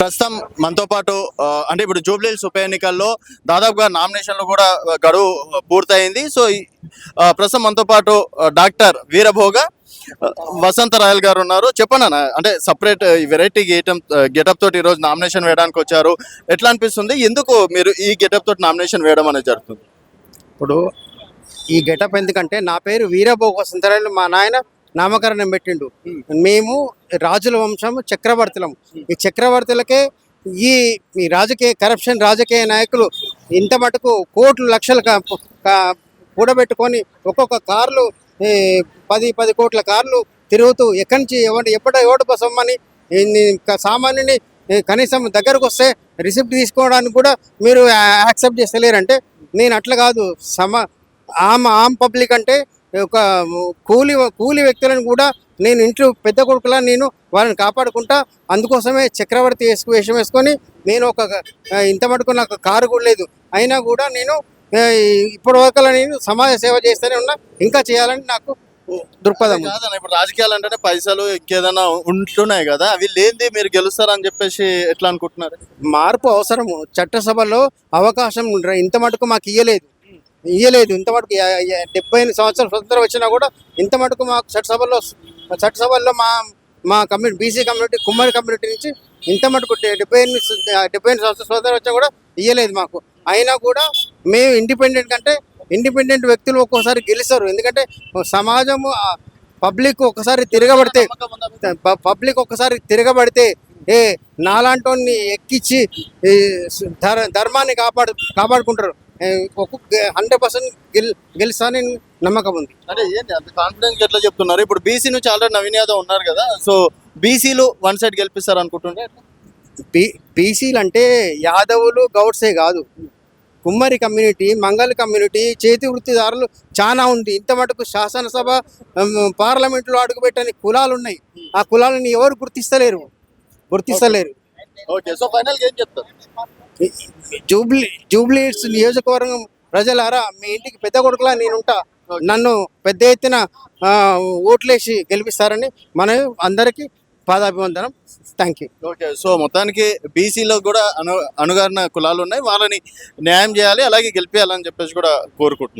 ప్రస్తుతం మనతో పాటు అంటే ఇప్పుడు జూబ్లీహిల్స్ ఉప ఎన్నికల్లో దాదాపుగా నామినేషన్లు కూడా గడువు పూర్తయింది. సో ప్రస్తుతం మనతో పాటు డాక్టర్ వీరభోగ వసంత రాయల్ గారు ఉన్నారు. చెప్పండి అన్న అంటే సపరేట్ వెరైటీ గేటం గెటప్ తోటి ఈరోజు నామినేషన్ వేయడానికి వచ్చారు. ఎట్లా అనిపిస్తుంది? ఎందుకు మీరు ఈ గెటప్ తోటి నామినేషన్ వేయడం అనేది జరుగుతుంది? ఇప్పుడు ఈ గెటప్ ఎందుకంటే నా పేరు వీరభోగ వసంతరాయలు మా నాయన నామకరణం పెట్టిండు. మేము రాజుల వంశం చక్రవర్తులం ఈ చక్రవర్తులకే ఈ ఈ రాజకీయ కరప్షన్ రాజకీయ నాయకులు ఇంత మటుకు కోట్లు లక్షలు కూడబెట్టుకొని ఒక్కొక్క కార్లు పది పది కోట్ల కార్లు తిరుగుతూ ఎక్కడి నుంచి ఎవరు ఎప్పుడో ఎవడు బసమ్మని సామాన్యుని కనీసం దగ్గరకు వస్తే రిసిప్ట్ తీసుకోవడానికి కూడా మీరు యాక్సెప్ట్ చేస్తలేరంటే నేను అట్లా కాదు. సమ ఆమ్ ఆమ్ పబ్లిక్ అంటే ఒక కూలి కూలి వ్యక్తులను కూడా నేను ఇంట్లో పెద్ద కొడుకులా నేను వాళ్ళని కాపాడుకుంటా అందుకోసమే చక్రవర్తి వేసుకు వేషం వేసుకొని నేను ఒక ఇంత మటుకు నాకు కారు కూడా లేదు. అయినా కూడా నేను ఇప్పటి వరకు నేను సమాజ సేవ చేస్తూనే ఉన్నా. ఇంకా చేయాలని నాకు దృక్పథం ఇప్పుడు రాజకీయాలు అంటేనే పైసలు ఇంకేదైనా ఉంటున్నాయి కదా అవి లేనిది మీరు గెలుస్తారని చెప్పేసి ఎట్లా అనుకుంటున్నారు? మార్పు అవసరము. చట్టసభలో అవకాశం ఇంత మటుకు మాకు ఇయ్యలేదు. ఇయ్యలేదు. ఇంత మటుకు డెబ్బై ఎనిమిది సంవత్సరాలు స్వతంత్రం వచ్చినా కూడా ఇంత మటుకు మాకు చట్టసభల్లో చట్టసభల్లో మా మా community BC community Kummari community నుంచి ఇంత మటుకు డెబ్బై ఎనిమిది డెబ్బై ఎనిమిది సంవత్సరాలు స్వతంత్రం వచ్చినా కూడా ఇయ్యలేదు మాకు. అయినా కూడా మేము ఇండిపెండెంట్ కంటే ఇండిపెండెంట్ వ్యక్తులు ఒక్కోసారి గెలుస్తారు. ఎందుకంటే సమాజము పబ్లిక్ ఒక్కసారి తిరగబడితే పబ్లిక్ ఒక్కసారి తిరగబడితే ఏ నాలాంటి ఎక్కించి ధర్- ధర్మాన్ని కాపాడు కాపాడుకుంటారు. ఒక్కొక్క హండ్రెడ్ పర్సెంట్ గెల్ గెలుస్తానని నమ్మకం ఉంది. అంటే ఏంటి? అంత కాన్ఫిడెన్స్ ఎట్లా చెప్తున్నారు? ఇప్పుడు బీసీ నుంచి ఆల్రెడీ నవీన్ యాదవ్ ఉన్నారు కదా సో బీసీలు వన్ సైడ్ గెలిపిస్తారు అనుకుంటుండే? బీ బీసీలు అంటే యాదవులు గౌడ్సే కాదు. కుమ్మరి కమ్యూనిటీ మంగళ కమ్యూనిటీ చేతి వృత్తిదారులు చాలా ఉంది. ఇంత మటుకు శాసనసభ పార్లమెంట్లో అడుగుపెట్టని కులాలు ఉన్నాయి ఆ కులాలను ఎవరు గుర్తిస్తలేరు? గుర్తిస్తలేరు. ఓకే సో ఫైనల్ ఏం చెప్తారు? జూబ్లీ జూబ్లీస్ నియోజకవర్గం ప్రజలారా మీ ఇంటికి పెద్ద కొడుకులా నేనుంటా. నన్ను పెద్ద ఎత్తున ఆ, ఓట్లేసి గెలిపిస్తారని మనం అందరికీ పాదాభివందనం. థ్యాంక్ యూ ఓకే సో మొత్తానికి బీసీలో కూడా అను అనుగారిన కులాలు ఉన్నాయి వాళ్ళని న్యాయం చేయాలి అలాగే గెలిపేయాలని చెప్పేసి కూడా కోరుకుంటున్నారు.